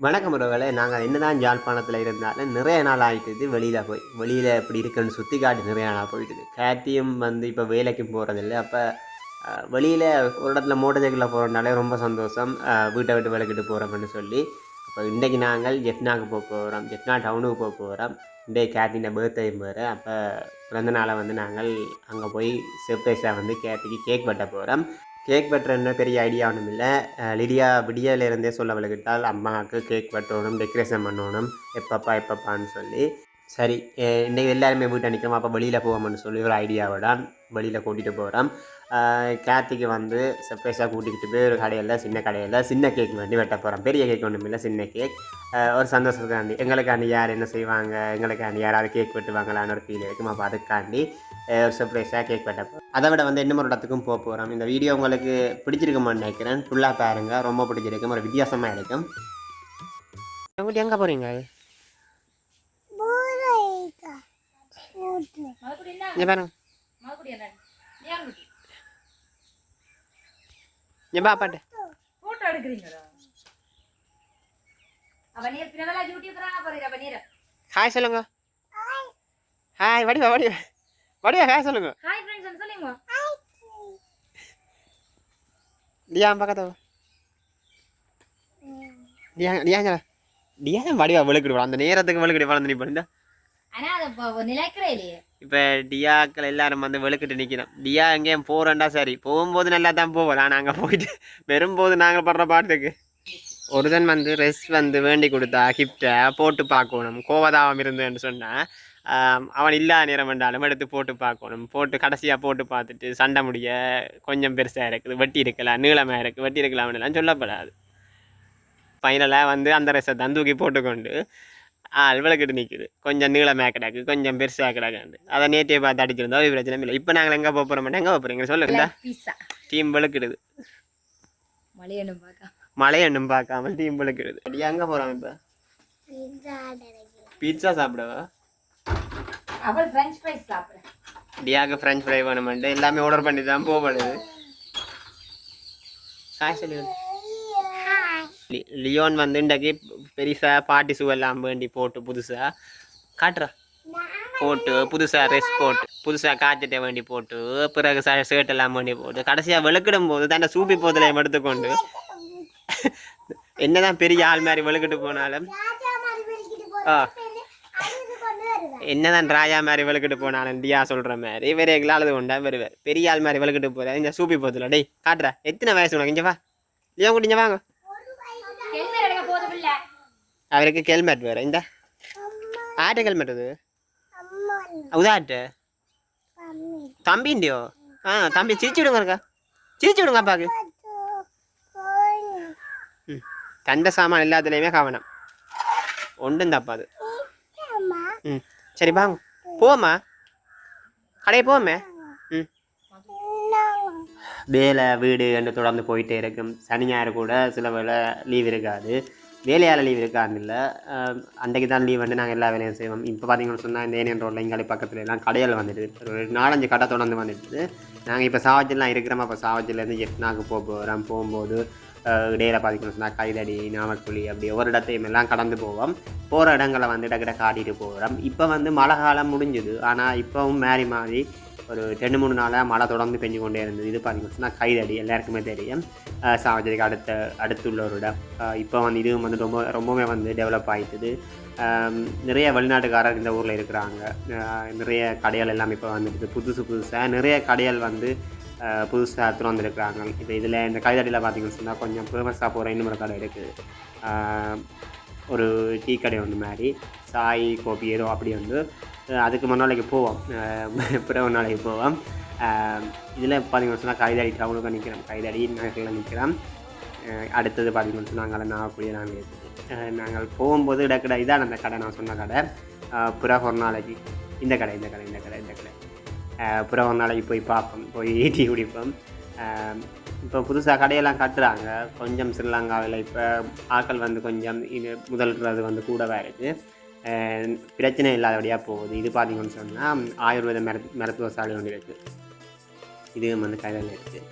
வணக்கம் உறவுகளே. நாங்கள் என்னதான் யாழ்ப்பாணத்தில் இருந்தாலும் நிறைய நாள் ஆகிட்டுது வெளியில் போய் வெளியில் இப்படி இருக்குன்னு சுற்றி காட்டி நிறைய நாளாக போயிட்டுது. கேட்டியும் வந்து இப்போ வேலைக்கும் போகிறதில்ல அப்போ வெளியில் ஒரு இடத்துல மோட்டர் சைக்கிளில் ரொம்ப சந்தோஷம். வீட்டை விட்டு விளக்கிட்டு போகிறோம்னு சொல்லி. அப்போ இன்றைக்கு நாங்கள் ஜெஃப்னாக்கு போக போகிறோம் ஜெஃப்னா டவுனுக்கு போக போகிறோம் இன்றைக்கு கேட்டின பர்த்டே போகிற அப்போ பிறந்த நாளை வந்து நாங்கள் அங்கே போய் சர்ப்ரைஸாக வந்து கேத்திக்கு கேக் வெட்ட போகிறோம் கேக் வெட்டுறன்னு பெரிய ஐடியா ஒன்றும் இல்லை. லிடியா விடியலேருந்தே சொல்ல விளக்கிட்டால் அம்மாவுக்கு கேக் வெட்டணும் டெக்கரேஷன் பண்ணணும் எப்பப்பா எப்பப்பான்னு சொல்லி. சரி இன்றைக்கி எல்லாருமே வீட்டை நிற்கிறோம் அப்போ வெளியில் போவோம்னு சொல்லி ஒரு ஐடியாவோட வெளியில் கூட்டிகிட்டு போகிறோம் கார்த்திக்கு வந்து சர்ப்ரைஸாக கூட்டிகிட்டு போய் ஒரு கடையில் சின்ன கடையில் சின்ன கேக் வேண்டி வெட்ட போகிறோம் பெரிய கேக் ஒன்றும் இல்லை சின்ன கேக் ஒரு சந்தோஷத்துக்காண்டி எங்களுக்காண்டி யார் என்ன செய்வாங்க எங்களுக்காண்டி யாராவது கேக் வெட்டுவாங்களான்னு ஒரு ஃபீல் இருக்கும்? அப்போ அதுக்காண்டி ஒரு சர்ப்ரைஸாக கேக் வெட்ட போகிறோம் அதை விட வந்து இன்னும் ஒரு இடத்துக்கும் போக போகிறோம் இந்த வீடியோ உங்களுக்கு பிடிச்சிருக்குமான்னு நினைக்கிறேன். ஃபுல்லாக பாருங்க. ரொம்ப பிடிச்சிருக்கும். ஒரு வித்தியாசமாக இருக்கும். உங்கள்கிட்ட எங்கே போகிறீங்க மறுபடியும் என்ன இங்கே பாருங்க. இங்கே பா பாட்டு. எடுக்கிறீங்களா? ஹாய் சொல்லுங்க. ஹாய் வடிவா வடிவா. வடிவா ஹாய் சொல்லுங்க. ஹாய் ஃப்ரெண்ட்ஸ் சொல்லுங்க. டியா பக்கத்து டியா டியா டியா வடிவா விழுக்கிடுவா அந்த நேரத்துக்கு விழுக்கிடு வளர்ந்து நீ பண்ணுங்க ஆனா இல்லையே. இப்போ டியாக்கள் எல்லாரும் வந்து வெளுக்கிட்டு நிற்கிறோம் டியா எங்கேயும் போகிறோண்டா சரி. போகும்போது நல்லா தான் போவோம் ஆனால் அங்கே போயிட்டு வரும்போது நாங்கள் படுற பாட்டுக்கு. ஒருதன் வந்து ரெஸ் வந்து வேண்டி கொடுத்தா கிஃப்டை போட்டு பார்க்கணும். கோவதாவம் இருந்தேன்னு சொன்னேன் அவன் இல்லாத நேரம் வேண்டாலும் எடுத்து போட்டு பார்க்கணும். போட்டு கடைசியாக போட்டு பார்த்துட்டு சண்டை முடிய கொஞ்சம் பெருசாக இருக்குது. வெட்டி இருக்கலாம் நீளமாக இருக்குது வெட்டி இருக்கலாம்னுலாம் சொல்லப்படாது. ஃபைனலாக வந்து அந்த ரெஸ்ஸை தான் தூக்கி போட்டுக்கொண்டு ஆள் விளக்கிட்டு நிற்குது கொஞ்சம் நீளமாக கிடக்கு கொஞ்சம் பெருசாக கிடக்கு அதை நேற்றே பார்த்து அடிச்சிருந்தோம் ஒரு பிரச்சனை இல்லை. இப்போ நாங்கள் எங்கே போக போகிறோம் எங்கே போக போகிறீங்க சொல்லுங்க டீம் விளக்கிடுது மழை ஒன்றும் பார்க்காம. டீம் விளக்கிடுது அடி எங்கே போகிறோம் இப்போ? பீட்சா சாப்பிடவா? அவள் ஃப்ரெஞ்ச் ஃப்ரைஸ் சாப்பிட. டியாக்கு ஃப்ரெஞ்ச் ஃப்ரை வேணுமெண்டு எல்லாமே ஆர்டர் பண்ணி தான் போகப்படுது ஹாய் சொல்லி. லியோன் வந்து இன்றைக்கு பெருசாக பாட்டி ஷூ எல்லாம் வேண்டி போட்டு புதுசாக காட்டுறா போட்டு புதுசாக ரெஸ்ட் போட்டு புதுசாக காய்ச்சட்டை வேண்டி போட்டு பிறகு ஷர்ட் எல்லாம் வேண்டி போட்டு கடைசியாக விளக்கிடும் போது தான் சூப்பி போதலையும் எடுத்துக்கொண்டு என்னதான் பெரிய ஆள் மாதிரி விளக்கிட்டு போனாலும் ஆ என்னதான் ராஜா மாதிரி விளக்கிட்டு போனாலும் டியா சொல்கிற மாதிரி வேற எங்களால் கொண்டா வருவார் பெரிய ஆள் மாதிரி விளக்கிட்டு போகிறார் இந்த சூப்பி போதில் டேய் காட்டுறா எத்தனை வயசு உனக்கு இங்கே வா லியோ குட்டிங்க வாங்க கெல்மர் எடுக்க போதும் இல்ல அவருக்கு ஹெல்மெட் வேறு இந்த ஆட்டு ஹெல்மெட் அது உதாட்டு தம்பிண்டியோ ஆ தம்பி சிரிச்சு விடுங்க இருக்கா சிரிச்சு விடுங்க அப்பாவுக்கு ம் கண்ட சாமான் எல்லாத்துலேயுமே கவனம் ஒன்றும் தப்பாது ம் சரி வாங்க போமா கடையை போமே ம் வேலை வீடு என்று தொடர்ந்து போயிட்டே இருக்கும் சனி ஞாயிறு கூட சில வேளை லீவ் இருக்காது வேலையால் லீவ் இருக்கான்னு இல்லை அன்றைக்கு தான் லீவ் வந்து நாங்கள் எல்லா வேலையும் செய்வோம். இப்போ பார்த்தீங்கன்னு சொன்னால் இந்த ஏனியன் ரோட்டில் எங்களை பக்கத்துல எல்லாம் கடையில் வந்துடுது ஒரு நாலஞ்சு கடை தொடர்ந்து வந்துடுது நாங்கள் இப்போ சாவஜிலாம் இருக்கிறோம்? அப்போ சாவஜிலேருந்து எட்னாக்கு போக போகிறோம் போகும்போது இடையில பார்த்தீங்கன்னு சொன்னால் கைதடி நாமக்குழி அப்படி ஒவ்வொரு இடத்தையும் எல்லாம் கடந்து போவோம். போகிற இடங்களை வந்து டக்கிட்ட காட்டிட்டு போகிறோம் இப்போ வந்து மழை காலம் முடிஞ்சுது. ஆனால் இப்போவும் மாறி மாறி ஒரு ரெண்டு மூணு நாளாக மழை தொடர்ந்து பெஞ்சு கொண்டே இருந்தது இது பார்த்தீங்கன்னு கைதடி எல்லாருக்குமே தெரியும் சாவஜரிக்கு அடுத்த அடுத்துள்ளவரோட இப்போ வந்து இதுவும் வந்து ரொம்ப ரொம்பவே வந்து டெவலப் ஆகிட்டுது நிறைய வெளிநாட்டுக்காரர் இந்த ஊரில் இருக்கிறாங்க நிறைய கடைகள் எல்லாம் இப்போ வந்துடுது புதுசு புதுசாக நிறைய கடைகள் வந்து புதுசாக திறந்துருக்குறாங்க இப்போ இதில் இந்த கைதடியில் பார்த்திங்கன்னு சொன்னால் கொஞ்சம் ஃபேமஸாக போகிற இன்னொரு கடை இருக்குது ஒரு டீ கடை ஒன்று மாதிரி சாய் கோபி ஏதோ அப்படி வந்து அதுக்கு முன்னாளைக்கு போவோம். அஹ் பிறகு நாளைக்கு போவோம். இதில் பார்த்தீங்கன்னு சொன்னால் கைதாடி டவுனுக்கு நிற்கிறோம் கைதடி நகரில் நிற்கிறோம் அடுத்தது பார்த்தீங்கன்னு சொன்னால் நாங்கள் நாகக்குடியை நாங்கள் இருக்குது நாங்கள் போகும்போது இடக்கடை இதான் அந்த கடை நான் சொன்ன கடை. அஹ் பிறகு ஒரு நாளைக்கு இந்த கடை இந்த கடை இந்த கடை இந்த கடை. அஹ் பிறகு ஒரு நாளைக்கு போய் பார்ப்போம். போய் டீ குடிப்போம். இப்போ புதுசாக கடையெல்லாம் கட்டுறாங்க. கொஞ்சம் ஸ்ரீலங்காவில் இப்போ ஆட்கள் வந்து கொஞ்சம் இது முதல்றது வந்து கூடவாக இருக்குது பிரச்சனை இல்லாதபடியாக போகுது. இது பார்த்தீங்கன்னு சொன்னால் ஆயுர்வேத மரு மருத்துவ சாலை ஒன்று இருக்குது இதுவும் வந்து கையில் இருக்குது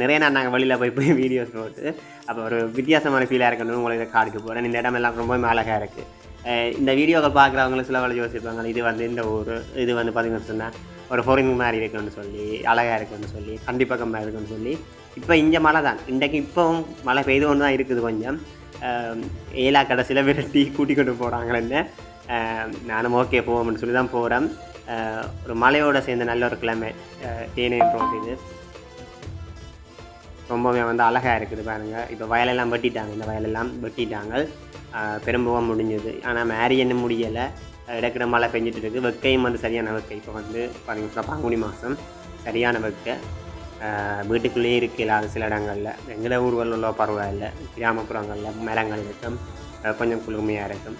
நிறைய நாள் நாங்கள் வெளியில் போய் போய் வீடியோஸ் போட்டு அப்போ ஒரு வித்தியாசமான ஃபீலாக இருக்கணும். உங்களுக்கு காடுக்கு போகிறேன் இந்த இடமெல்லாம் ரொம்ப அழகாக இருக்குது இந்த வீடியோவை பார்க்குறவங்களும் சில வேலை யோசிப்பாங்க இது வந்து இந்த ஊர் இது வந்து பார்த்தீங்கன்னு சொன்னால் ஒரு ஃபோரின் மாதிரி இருக்குன்னு சொல்லி அழகாக இருக்குன்னு சொல்லி கண்டிப்பக்கமாக இருக்குன்னு சொல்லி. இப்போ இங்கே மழை தான். இன்றைக்கு இப்போவும் மழை பெய்து ஒன்று தான் இருக்குது கொஞ்சம். அஹ் ஏலா கடைசியில் விரட்டி கூட்டி கொண்டு போகிறாங்களேன்னு நானும் ஓகே போவோம்னு சொல்லி தான் போகிறேன் ஒரு மலையோட சேர்ந்த நல்ல ஒரு கிழமை தேனேன் ரோட் இது. ரொம்பவே வந்து அழகாக இருக்குது பாருங்கள் இப்போ வயலெல்லாம் வெட்டிட்டாங்க. இந்த வயலெல்லாம் வெட்டிட்டாங்க. ஆஹ் முடிஞ்சது. ஆனால் மேரியன்னு முடியலை. இடக்கிற மழை பெஞ்சிட்டு இருக்குது வெக்கையும் வந்து சரியான வெக்கை. இப்போ வந்து பார்த்தீங்கன்னா பங்குனி மாதம் சரியான வெக்கை. வீட்டுக்குள்ளேயே இருக்கலாம் இல்லாத சில இடங்களில். எங்கள ஊர்களில் பரவாயில்ல. கிராமப்புறங்களில் மரங்கள் இருக்கும். கொஞ்சம் குளுமையாக இருக்கும்.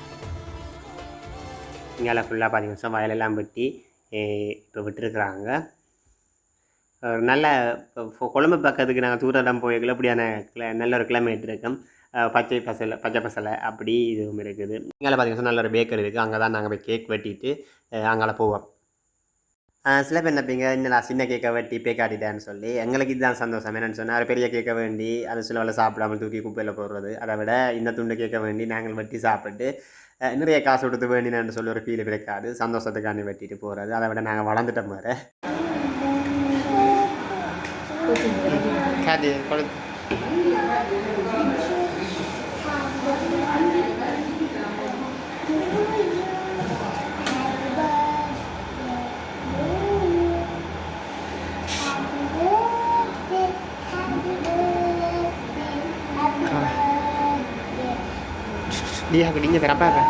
இங்கே ஃபுல்லாக பார்த்தீங்கன்னா வயலெல்லாம் வெட்டி இப்போ விட்டுருக்குறாங்க. நல்ல இப்போ கொழம்பு பக்கத்துக்கு நாங்கள் தூரம் போய்க்கல எப்படியான கிள நல்ல ஒரு கிளைமேட் இருக்கும். பச்சை பசலை பச்சை பசலை அப்படி இதுவும் இருக்குது. இங்கே பார்த்தீங்கன்னா நல்ல ஒரு பேக்கரி இருக்குது அங்கே தான் நாங்கள் போய் கேக் வெட்டிட்டு அங்கே போவோம். சில பேர் நினைப்பீங்க இன்னும் நான் சின்ன கேக்கை வெட்டி பே காட்டிட்டேன்னு சொல்லி எங்களுக்கு இதுதான் சந்தோஷம். என்னென்னு சொன்னால் ஒரு பெரிய கேக்கை வேண்டி அது சில வேலை சாப்பிடாம தூக்கி குப்பையில் போடுறது. அதை விட இந்த துண்டு கேக்கை வேண்டி நாங்கள் வெட்டி சாப்பிட்டு நிறைய காசு கொடுத்து வேண்டினு சொல்லி ஒரு ஃபீல் இருக்காது சந்தோஷத்துக்காண்டி வெட்டிட்டு போகிறது அதை விட நாங்கள் வளர்ந்துட்டோம் மாதிரி khadi dia gedinya berapa apa?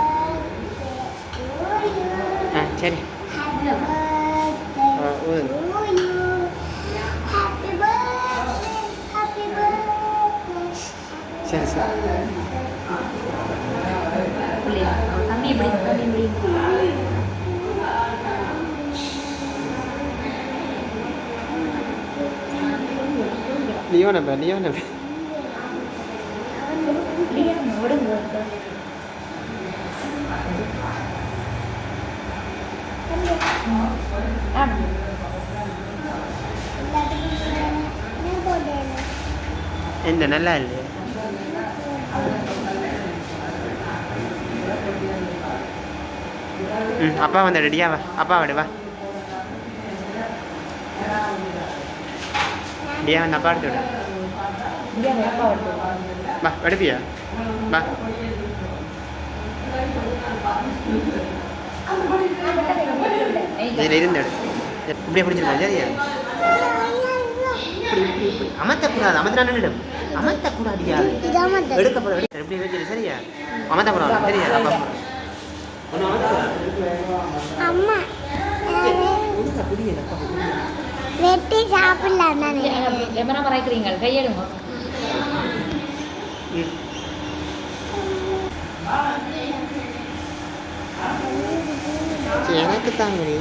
Ah, cari. Oh, un. சரி சரி தம்பி இப்படி தம்பி இப்படி லியோன பே லியோன பே என்ன நல்லா இல்லையா? ம் அப்பா வந்து ரெடியா வா. அப்பா வாடு வா. ரெடியா வந்து அப்பா எடுத்து விடு. வா எடுப்பியா? வா. இதில் இருந்து எடு இப்படியே பிடிச்சிருக்கோம் சரியா அமர்த்தக்கூடாது அமர்த்தினா நின்றுடும் அமர்த்தக்கூடாது எடுக்கப்பட எப்படி வச்சிரு சரியா? அமர்த்தக்கூடாது சரியா? அம்மா. வெட்டி சாப்பிடலாம் தானே எவனா மறைக்கிறீங்க கையெடுங்க எனக்கு தாங்கடி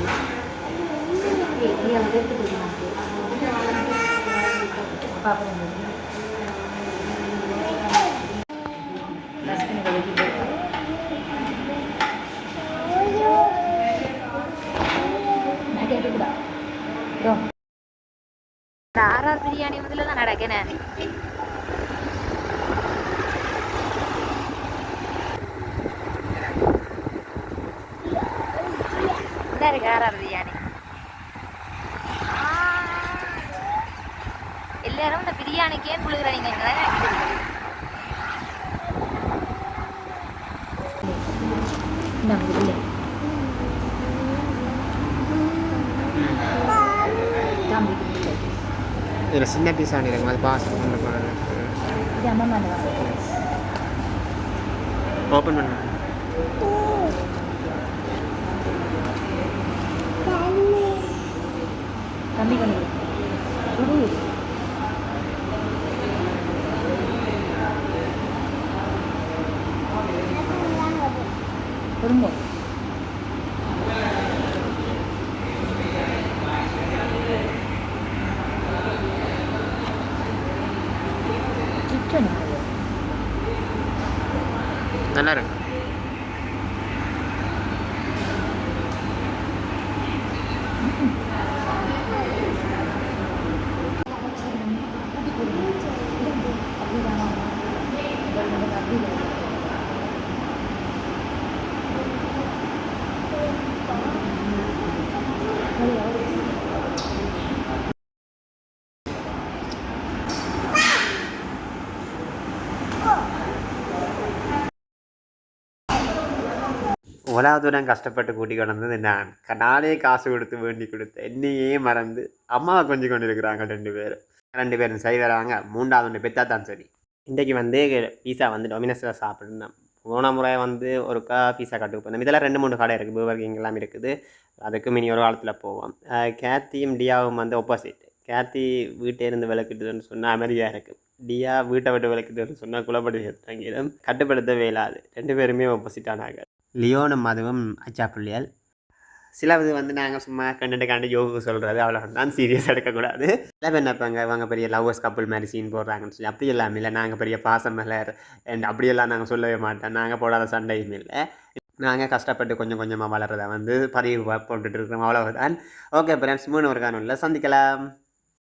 பாப்பா இருக்கு ஆர்ஆர் பிரியாணி. எல்லாரும் இந்த பிரியாணிக்கே புழுகிறீங்க இதில் சின்ன பீஸ் ஆனிருங்க அது பாஸ் பண்ண போகிறேன் இது அம்மா ஓப்பன் பண்ண. கம்மி பண்ணி சுடு. பொறுங்க நல்லா இருக்கு. உலகத்துடன் கஷ்டப்பட்டு கூட்டி கொண்டு நான். க- நானே காசு கொடுத்து வேண்டி கொடுத்து என்னையே மறந்து அம்மாவை கொஞ்சம் கொண்டு இருக்கிறாங்க ரெண்டு பேரும். ரெண்டு பேரும் சரி வராங்க மூன்றாவது ஒன்று பெற்றா தான் சரி. இன்றைக்கு வந்து பீஸா வந்து டொமினஸில் சாப்பிட்ருந்தேன் போன முறை வந்து ஒருக்கா பீஸா கட்டுக்கு போனோம். இதெல்லாம் ரெண்டு மூணு கடை இருக்குது. பர்கர் கிங் எல்லாம் இருக்குது. அதுக்கு மினி ஒரு காலத்தில் போவோம். கேத்தியும் டியாவும் வந்து ஆப்போசிட் கேத்தி வீட்டே இருந்து விளக்கிட்டுதுன்னு சொன்னால் அமைதியாக இருக்குது டியா வீட்டை விட்டு விளக்கிட்டுன்னு சொன்னால் குலப்படி தங்கிடும் கட்டுப்படுத்தவே இல்லாது. ரெண்டு பேருமே ஆப்போசிட்டானாங்க லியோனும் அதுவும் அச்சா பிள்ளையால். சிலவது வந்து நாங்கள் சும்மா கண்டுட்டு கண்டு யோகு சொல்கிறது அவ்வளோ தான் சீரியஸ் எடுக்கக்கூடாது. சில பேர் நினைப்பாங்க இவங்க பெரிய லவ்வர்ஸ் கப்புள் மாதிரி சீன் போடுறாங்கன்னு சொல்லி அப்படி எல்லாம் இல்லை. நாங்கள் பெரிய பாசம் மலர் அண்ட் அப்படியெல்லாம் நாங்கள் சொல்லவே மாட்டோம். நாங்கள் போடாத சண்டையும் இல்லை. நாங்கள் கஷ்டப்பட்டு கொஞ்சம் கொஞ்சமாக வளர்கிறத வந்து பதிவு பா- போட்டுட்டு இருக்கிறோம். அவ்வளவுதான். ஓகே ஃப்ரெண்ட்ஸ் மூணு ஒரு காணொலியில் சந்திக்கலாம்.